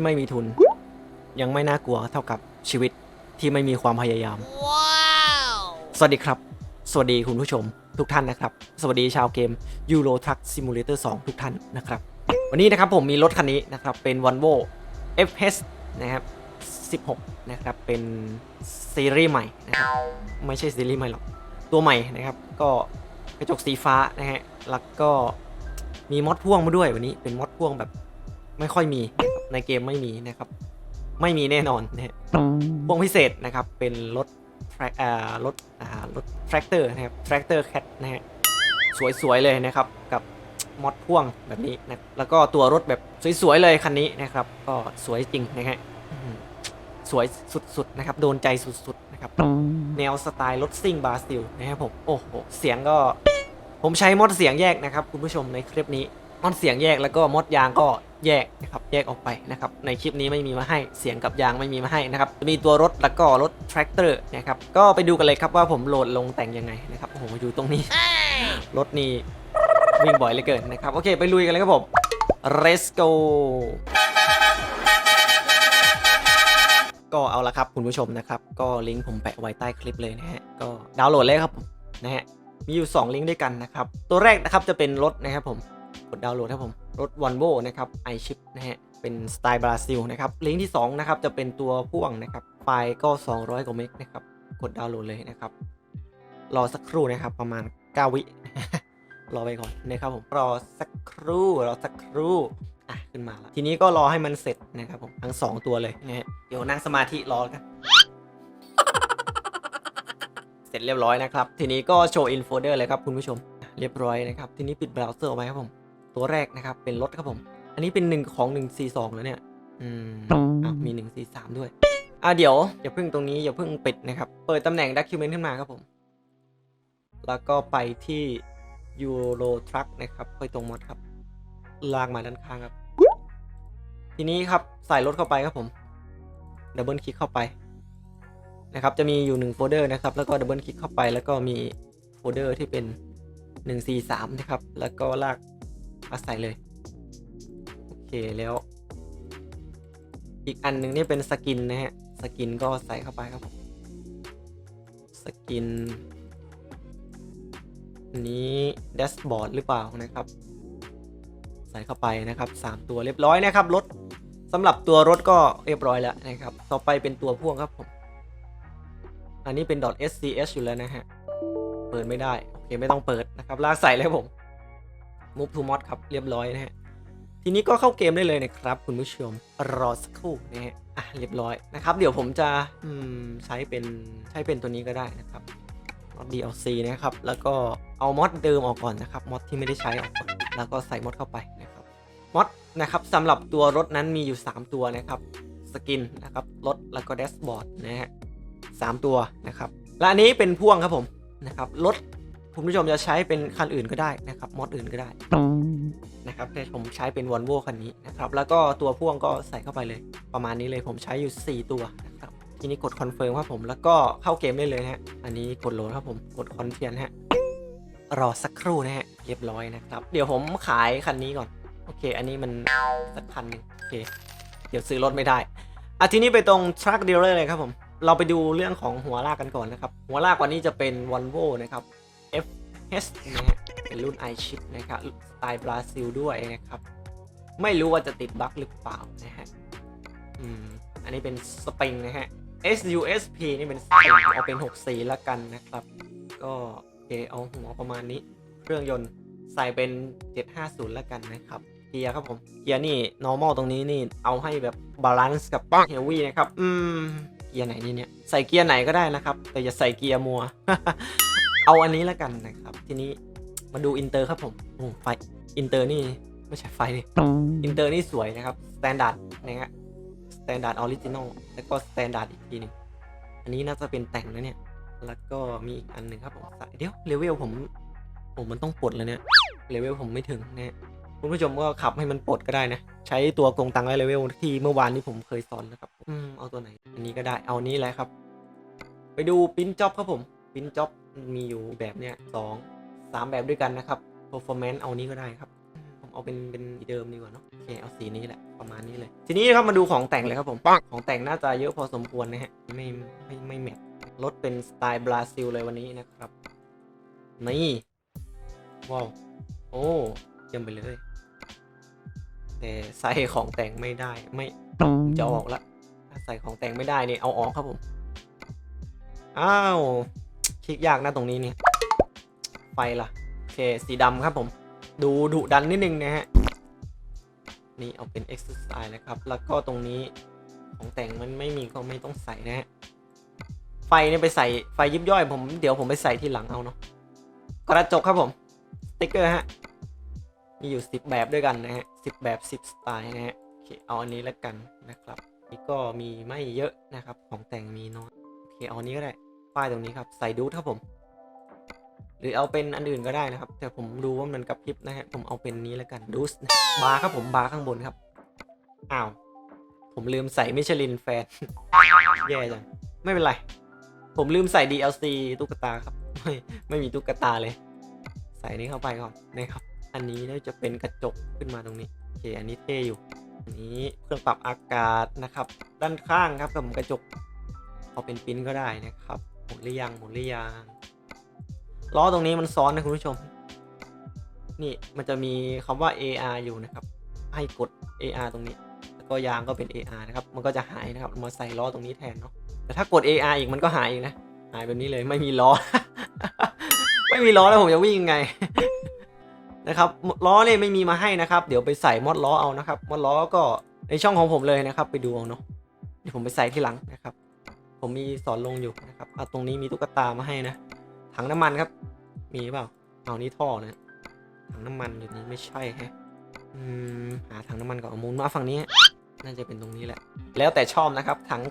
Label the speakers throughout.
Speaker 1: ที่ไม่มีทุน ยังไม่น่ากลัวเท่ากับชีวิตที่ไม่มีความพยายาม สวัสดีครับ สวัสดีคุณผู้ชมทุกท่านนะครับ สวัสดีชาวเกม Euro Truck Simulator 2 ทุกท่านนะครับ วันนี้นะครับผมมีรถคันนี้นะครับ เป็น Volvo FH นะครับ16 นะครับ เป็นซีรีส์ใหม่นะครับ ไม่ใช่ซีรีส์ใหม่หรอก ตัวใหม่นะครับ ก็กระจกสีฟ้านะฮะ แล้วก็มีมอดพ่วงมาด้วยวันนี้ เป็นมอดพ่วงแบบ ไม่ค่อยมีนะครับในเกมไม่มีนะครับ ไม่มีแน่นอนนะฮะพ่วงพิเศษนะครับ เป็นรถ track อ่ารถอ่ารถแทรกเตอร์นะครับแทรกเตอร์แคทนะฮะสวยๆเลยนะครับ กับมอดพ่วงแบบนี้นะแล้วก็ตัวรถแบบสวยๆเลยคันนี้นะครับ ก็สวยจริงนะฮะอื้อหือสวยสุดๆนะครับ โดนใจสุดๆนะครับ แนวสไตล์รถซิ่งบราซิลนะครับผมโอ้โหเสียงก็ ผมใช้มอดเสียงแยกนะครับ คุณผู้ชมในคลิปนี้มอดเสียงแยกแล้วก็มอดยางก็ แยกนะครับแยกออกไปนะครับในคลิปนี้ไม่มีมาให้เสียงกับยางไม่มีมาให้นะครับจะมีตัวรถแล้วก็รถแทรกเตอร์นะครับก็ไปดูกันเลยครับว่าผมโหลดลงแต่งยังไงนะครับโอ้โหอยู่ตรงนี้ รถนี่วิ่งบ่อยเหลือเกินนะครับโอเคไปลุยกันเลยครับผม let's go ก็เอาละครับคุณผู้ชมนะครับก็ลิงก์ผมแปะไว้ใต้คลิปเลยนะฮะก็ดาวน์โหลดเลยครับผมนะฮะมีอยู่ 2 ลิงก์ด้วยกันนะครับตัวแรกนะครับจะเป็นรถนะครับผม กดดาวน์โหลดครับผม รถ Volvo นะครับ iChip นะฮะ เป็นสไตล์บราซิลนะครับ ลิงก์ที่ 2 นะครับ จะเป็นตัวพ่วงนะครับ ไฟล์ก็ 200 กว่าเมกนะครับ กดดาวน์โหลดเลยนะครับ รอสักครู่นะครับ ประมาณ 9 วิ รอไปก่อนนะครับผม รอสักครู่ รอสักครู่ อะ ขึ้นมาแล้ว ทีนี้ก็รอให้มันเสร็จนะครับผม ทั้ง 2 ตัวเลยนะฮะ เดี๋ยวนั่งสมาธิรอกันเสร็จเรียบร้อยนะครับ ทีนี้ก็โชว์อินโฟเดอร์เลยครับคุณผู้ชม เรียบร้อยนะครับ ทีนี้ปิดเบราว์เซอร์เอาไว้ครับผม ตัวแรกนะครับ เป็นรถครับผม อันนี้เป็นหนึ่งของ142แล้วเนี่ย อืมอะมี143ด้วย อะเดี๋ยวอย่าเพิ่งตรงนี้อย่าเพิ่งปิดนะครับ เปิดตำแหน่ง Document ขึ้นมาครับผม แล้วก็ไปที่ Euro Truck นะครับไปตรงมอดครับ ลากมาด้านข้างครับ ทีนี้ครับใส่รถเข้าไปครับผมดับเบิลคลิกเข้าไปนะครับ จะมีอยู่1โฟลเดอร์นะครับ แล้วก็ดับเบิลคลิกเข้าไป แล้วก็มีโฟลเดอร์ที่เป็น 143 นะครับ แล้วก็ลาก มาใส่เลย โอเคแล้ว อีกอันหนึ่งนี่เป็นสกินนะฮะ สกินก็ใส่เข้าไปครับผมสกินนี้แดชบอร์ดหรือเปล่านะครับ ใส่เข้าไปนะครับ 3 ตัวเรียบร้อยนะครับรถสำหรับตัวรถก็เรียบร้อยแล้วนะครับ ต่อไปเป็นตัวพ่วงครับผม อันนี้เป็น .scs อยู่แล้วนะฮะ เปิดไม่ได้ โอเคไม่ต้องเปิดนะครับลากใส่เลยค ม move to mod ครับเรียบร้อยนะฮะทีนี้ก็เข้าเกมได้เลยนะครับ คุณผู้ชมรอสักครู่นะฮะอะเรียบร้อยนะครับ เดี๋ยวผมจะอืมใช้เป็นใช้เป็นตัวนี้ก็ได้นะครับมอด DLC นะครับ แล้วก็เอามอดเดิมออกก่อนนะครับมอดที่ไม่ได้ใช้ออกก่อนแล้วก็ใส่มอดเข้าไปนะครับมอดนะครับสำหรับตัวรถนั้นมีอยู่ 3 ตัวนะครับสกินนะครับรถแล้วก็แดชบอร์ดนะฮะสามตัวนะครับและอันนี้เป็นพ่วงครับผมนะครับรถ คุณผู้ชมจะใช้เป็นคันอื่นก็ได้นะครับมอดอื่นก็ได้นะครับแต่ผมใช้เป็น v o l v o คันนี้นะครับแล้วก็ตัวพ่วงก็ใส่เข้าไปเลยประมาณนี้เลยผมใช้อยู่ 4 ตัวนะครับทีนี้กดคอนเฟิร์มครับผมแล้วก็เข้าเกมได้เลยนะฮะอันนี้กดโหลดครับผมกดคอนเทียนฮะรอสักครู่นะฮะเรียบร้อยนะครับเดี๋ยวผมขายคันนี้ก่อนโอเค อันนี้มันสักพันหนึ่งโอเค เดี๋ยวซื้อรถไม่ได้อะทีนี้ไปตรง truck dealer เลยครับผมเราไปดูเรื่องของหัวลากกันก่อนนะครับ หัวลากกว่านี้จะเป็น Volvo นะครับ FH นะฮะเป็นรุ่น i-chip นะครับสไตล์บราซิลด้วยนะครับ ไม่รู้ว่าจะติดบั๊กหรือเปล่านะฮะอืมอันนี้เป็นสปริงนะฮะ SUSP นี่เป็นสปริงเอาเป็น64แล้วกันนะครับ ก็โอเคเอาหัวประมาณนี้ เครื่องยนต์ใส่เป็น 750ล้วกันนะครับเกียร์ครับผมเกียร์นี่ normal ตรงนี้นี่เอาให้แบบบาลานซ์กับ heavy นะครับ อืม เกียร์ไหนนี่เนี่ย ใส่เกียร์ไหนก็ได้นะครับ แต่อย่าใส่เกียร์มัว เอาอันนี้แล้วกันนะครับ ทีนี้มาดูอินเตอร์ครับผมโอ้ไฟอินเตอร์นี่ไม่ใช่ไฟดิอินเตอร์นี่สวยนะครับสแตนดาร์ดนะฮะสแตนดาร์ดออริจินอลแล้วก็สแตนดาร์ดอีกทีหนึงอันนี้น่าจะเป็นแต่งนะเนี่ย แล้วก็มีอีกอันหนึ่งครับผมใส่เดี๋ยวเลเวลผมผมมันต้องปลดแล้วเนี่ยเลเวลผมไม่ถึงนะฮะคุณผู้ชมก็ขับให้มันปลดก็ได้นะ ใช้ตัวกงตังไว้เลเวลที่เมื่อวานนี้ผมเคยสอนนะครับ อืมเอาตัวไหน อันนี้ก็ได้เอานี้แหละครับ ไปดูปิ้นจ็อบครับผมปิ้นจ็อบ มีอยู่แบบเนี้ยสองสามแบบด้วยกันนะครับ performance เอานี้ก็ได้ครับผมเอาเป็นเป็นเดิมดีกว่าเนาะโอเคเอาสีนี้แหละประมาณนี้เลย ทีนี้ครับมาดูของแต่งเลยครับผมของแต่งน่าจะเยอะพอสมควรนะฮะไม่ไม่ไม่แมทรถเป็นสไตล์บราซิลเลยวันนี้นะครับนี่ว้าวโอ้เยี่ยมไปเลย แต่ใส่ของแต่งไม่ได้ไม่จะออกละถ้าใส่ของแต่งไม่ได้เนี่ยเอาออกครับผมอ้าว คลิกยากนะตรงนี้เนี่ยไฟล่ะโอเคสีดำครับผม ดูดุดันนิดนึงนะฮะ นี่เอาเป็น exercise นะครับ แล้วก็ตรงนี้ของแต่งมันไม่มีก็ไม่ต้องใส่นะฮะ ไฟเนี่ยไปใส่ไฟยิบย่อยผมเดี๋ยวผมไปใส่ที่หลังเอาเนาะกระจกครับผม สติ๊กเกอร์ฮะ มีอยู่ 10 แบบด้วยกันนะฮะ10แบบ 10 สไตล์นะฮะโอเคเอาอันนี้แล้วกันนะครับ นี่ก็มีไม่เยอะนะครับ ของแต่งมีน้อย โอเคเอาอันนี้ก็ได้ ป้ายตรงนี้ครับใส่ดูดครับผม หรือเอาเป็นอันอื่นก็ได้นะครับ แต่ผมดูว่ามันกระพริบนะฮะผมเอาเป็นนี้แล้วกันดูสบาร์ครับผมบาร์ข้างบนครับอ้าวผมลืมใส่มิชลินแฟนแย่จังไม่เป็นไร ผมลืมใส่ DLC ตุ๊กตาครับ ไม่ไม่มีตุ๊กตาเลย ใส่นี้เข้าไปก่อนนะครับ อันนี้น่าจะเป็นกระจกขึ้นมาตรงนี้โอเคอันนี้เท่อยู่อันนี้เครื่องปรับอากาศนะครับ ด้านข้างครับผมกระจกเอาเป็นปริ้นก็ได้นะครับ มุนหรือยังหมุนหรือยังล้อตรงนี้มันซ้อนนะคุณผู้ชม นี่มันจะมีคำว่า AR อยู่นะครับ ให้กด AR ตรงนี้ แล้วก็ยางก็เป็น AR นะครับ มันก็จะหายนะครับมาใส่ล้อตรงนี้แทนเนาะแต่ถ้ากด AR อีกมันก็หายอีกนะหายแบบนี้เลยไม่มีล้อ ไม่มีล้อแล้วผมจะวิ่งยังไงนะครับล้อเนี่ยไม่มีมาให้นะครับ เดี๋ยวไปใส่มอดล้อเอานะครับมอดล้อก็ในช่องของผมเลยนะครับ ไปดูเอาเนาะเดี๋ยวผมไปใส่ที่หลังนะครับ ผมมีสอนลงอยู่นะครับเอะตรงนี้มีตุ๊กตามาให้นะ ถังน้ำมันครับ มีเปล่า เอานี่ท่อนะ ถังน้ำมันอยู่นี้ไม่ใช่ฮะ อืม หาถังน้ำมันก่อนมูลมาฝั่งนี้ น่าจะเป็นตรงนี้แหละ แล้วแต่ชอบนะครับ ถัง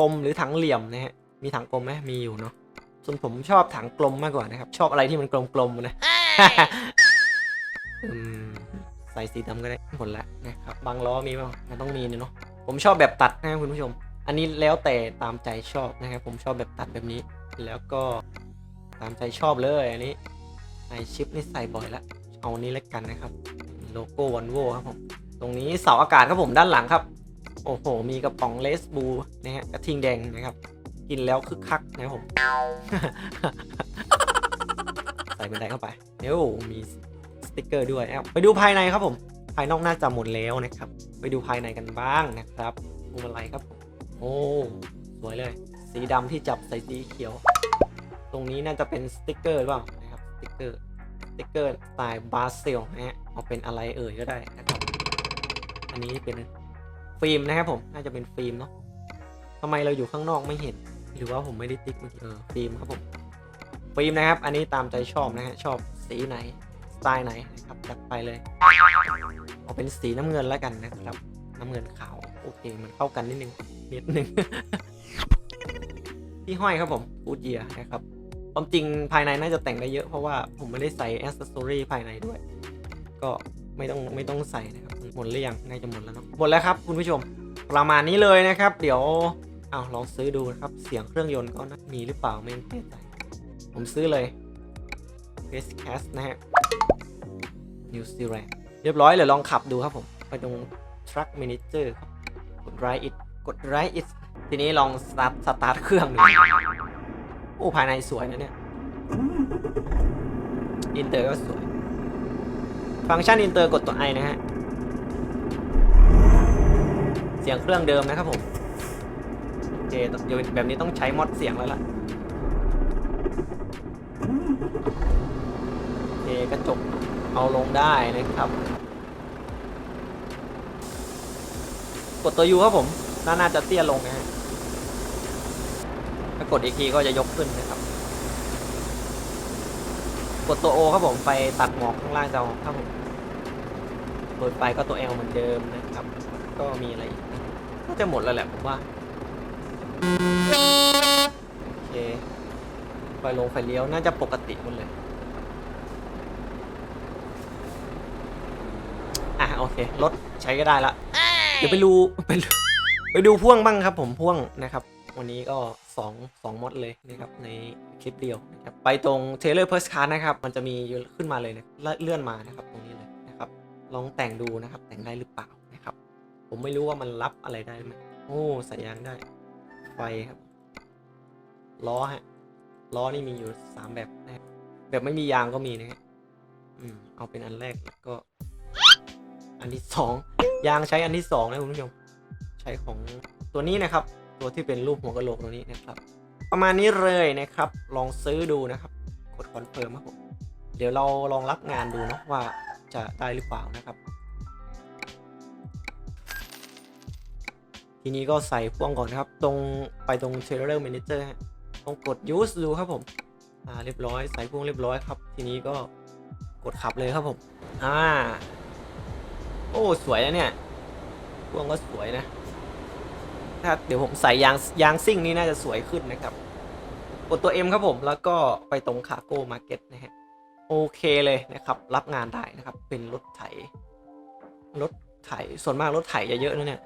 Speaker 1: กลมหรือถังเหลี่ยมนะฮะ มีถังกลมไหมมีอยู่เนาะ ส่วนผมชอบถังกลมมากกว่านะครับ ชอบอะไรที่มันกลมๆนะอืมใส่สีดำก็ได้หมดละนะครับ บางล้อมีเปล่ามันต้องมีเนาะ ผมชอบแบบตัดนะครับคุณผู้ชม อันนี้แล้วแต่ตามใจชอบนะครับ ผมชอบแบบตัดแบบนี้ แล้วก็ตามใจชอบเลยอันนี้ไอชิปนี่ใส่บ่อยละเอานี้เล็กกันนะครับ โลโก้วันโวครับผม ตรงนี้เสาอากาศครับผมด้านหลังครับ โอ้โห มีกระป๋องเลสบูนะฮะกระทิงแดงนะครับ กินแล้วคึกคักนะครับผม ใส่บันไดเข้าไปเดี๋ยวมีสติกเกอร์ด้วยไปดูภายในครับผม ภายนอกน่าจะหมดแล้วนะครับ ไปดูภายในกันบ้างนะครับพวงมาลัยครับผม โอ้สวยเลย สีดำที่จับใส่สีเขียว ตรงนี้น่าจะเป็นสติกเกอร์หรือเปล่านะครับสติกเกอร์สติกเกอร์สไตล์บราซิลนะฮะเอาเป็นอะไรเอ่ยก็ได้นะครับอันนี้เป็นฟิล์มนะครับผมน่าจะเป็นฟิล์มเนาะทำไมเราอยู่ข้างนอกไม่เห็น หรือว่าผมไม่ได้ติ๊กมื่อกี้เออฟิล์มครับผมฟิล์มนะครับ อันนี้ตามใจชอบนะฮะชอบสีไหนสไตล์ไหนนะครับจัดไปเลยเอาเป็นสีน้ำเงินแล้วกันนะครับ น้ำเงินขาวโอเคมันเข้ากันนิดนึง นิดนึง ที่ห้อยครับผมฟูดเยียนะครับความจริงภายในน่าจะแต่งได้เยอะเพราะว่าผมไม่ได้ใส่แอสเซสซอรี่ภายในด้วย ก็ไม่ต้องไม่ต้องใส่นะครับ หมดหรือยังน่าจะหมดแล้วเนาะหมดแล้วครับคุณผู้ชม ประมาณนี้เลยนะครับ เดี๋ยวเอาลองซื้อดูนะครับเสียงเครื่องยนต์ก็นะมีหรือเปล่าไม่แน่ใจผมซื้อเลย p s c a s นะฮะ New Zealand เรียบร้อยเลยลองขับดูครับผม ไปตรง Truck Manager ครับกด Right It กด Right It ทีนี้ลองสตาร์ทสตาร์ทเครื่องดูโอ้ภายในสวยนะเนี่ย อินเตอร์ก็สวย ฟังก์ชันอินเตอร์กดตัว I นะฮะ เสียงเครื่องเดิมนะครับผม โอเคเดี๋ยวแบบนี้ต้องใช้มอดเสียงแล้วล่ะโอเคกระจกเอาลงได้นะครับ กดตัว U ครับผม น่าน่าจะเตี้ยลงนะฮะถ้ากดอีกทีก็จะยกขึ้นนะครับ กดตัว O ครับผมไปตัดหมอกข้างล่างจะออกครับผมเปิดไปก็ตัว L เหมือนเดิมนะครับ ก็มีอะไรกน่าจะหมดแล้วแหละผมว่าโอเคไฟลงไฟเลี้ยวน่าจะปกติหมดเลยอะโอเครถใช้ก็ได้ละเดี๋ยวไปดูไปดู ไปดูพ่วงบ้างครับผมพ่วงนะครับ วันนี้ก็2 2มอดเลยนะครับในคลิปเดียวนะครับไปตรงเทเลอร์เพ s ร์สคาร์นะครับ มันจะมีขึ้นมาเลยนะเลื่อนมานะครับตรงนี้เลยนะครับ ลองแต่งดูนะครับแต่งได้หรือเปล่านะครับ ผมไม่รู้ว่ามันรับอะไรได้ไหมโอ้ใส่ยางได้ ไฟครับล้อฮะล้อนี่มีอยู่สามแบบนะครับแบบไม่มียางก็มีนะฮะอืมเอาเป็นอันแรกแล้วก็ อันที่สองยางใช้อันที่สองนะคุณผู้ชม ช้ของตัวนี้นะครับ ตัวที่เป็นรูปหัวกะโหลกตัวนี้นะครับ ประมาณนี้เลยนะครับ ลองซื้อดูนะครับ กดคอนเฟิร์มครับผมเดี๋ยวเราลองรับงานดูเนาะว่าจะได้หรือเปล่านะครับ ทีนี้ก็ใส่พ่วงก่อนครับ ตรงไปตรง Trailer Manager ฮะต้องกด use ดูครับผมอ่าเรียบร้อยใส่พ่วงเรียบร้อยครับ ทีนี้ก็กดขับเลยครับผม อ่า โอ้ สวยนะเนี่ยพ่วงก็สวยนะ ถ้าเดี๋ยวผมใส่ยางยางซิ่งนี่น่าจะสวยขึ้นนะครับ กดตัว M ครับผมแล้วก็ไปตรงคาโก้มาร์เก็ตนะฮะโอเคเลยนะครับ รับงานได้นะครับ เป็นรถไถ รถไถ ส่วนมากรถไถจะเยอะนะเนี่ย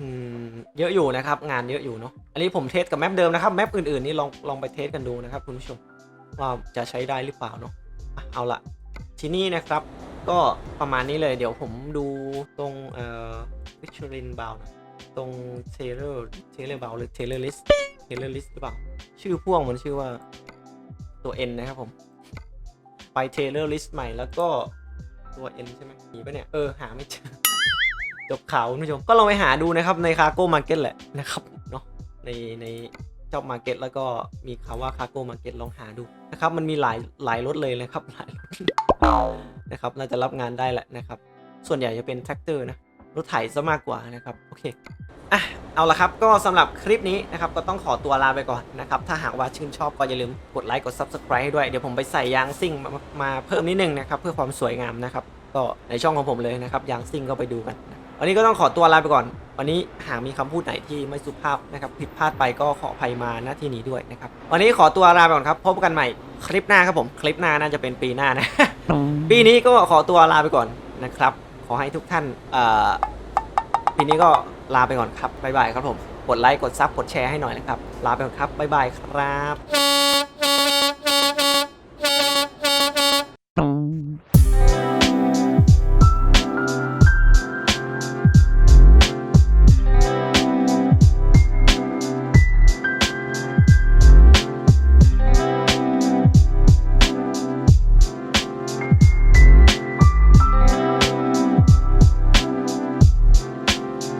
Speaker 1: อืมเยอะอยู่นะครับ งานเยอะอยู่เนาะอันนี้ผมเทสกับแมปเดิมนะครับแมปอื่นๆนี่ลองลองไปเทสกันดูนะครับ คุณผู้ชมว่าจะใช้ได้หรือเปล่าเนาะเอาละที่นี้นะครับ ก็ประมาณนี้เลย เดี๋ยวผมดูตรงเอ่อวิชรินบาว ตรงเทเลอร์เทเลอร์บาหรือเทเลอร์ลิสเทเลอร์ลิสหรือเปล่า ชื่อพ่วงมันชื่อว่าตัว N นะครับผม ไปเทเลอร์ลิสใหม่แล้วก็ตัว N ใช่ไหมมีปเนี่ย เออ หาไม่เจอ จบข่าวคุณผู้ชม ก็ลองไปหาดูนะครับ ในคาโก้มาร์เก็ตแหละนะครับเนาะในในจอบมาร์เก็ตแล้วก็มีคำว่าคาโก้มาร์เก็ตลองหาดูนะครับ มันมีหลายหลายรถเลยนะครับหลายรถนะครับน่าจะรับงานได้แหละนะครับ ส่วนใหญ่จะเป็นแท็กเตอร์นะรถไถซะมากกว่านะครับ โอเค อะเอาละครับก็สำหรับคลิปนี้นะครับก็ต้องขอตัวลาไปก่อนนะครับถ้าหากว่าชื่นชอบก็อย่าลืมกดไลค์กด Subscribe ให้ด้วย เดี๋ยวผมไปใส่ยางซิ่งมามาเพิ่มนิดนึงนะครับเพื่อความสวยงามนะครับก็ในช่องของผมเลยนะครับยางซิ่งก็ไปดูกันนะวันนี้ก็ต้องขอตัวลาไปก่อน วันนี้หากมีคำพูดไหนที่ไม่สุภาพนะครับผิดพลาดไปก็ขออภัยมาณที่นี้ด้วยนะครับวันนี้ขอตัวลาไปก่อนครับพบกันใหม่คลิปหน้าครับผมคลิปหน้าน่าจะเป็นปีหน้านะปีนี้ก็ขอตัวลาไปก่อนนะครับขอให้ทุกท่านเอ่อปีนี้ก็ลาไปก่อนครับบ๊ายบายครับผม กดไลค์ กดซับกดแชร์ให้หน่อยนะครับ ลาไปก่อนครับบ๊ายบายครับ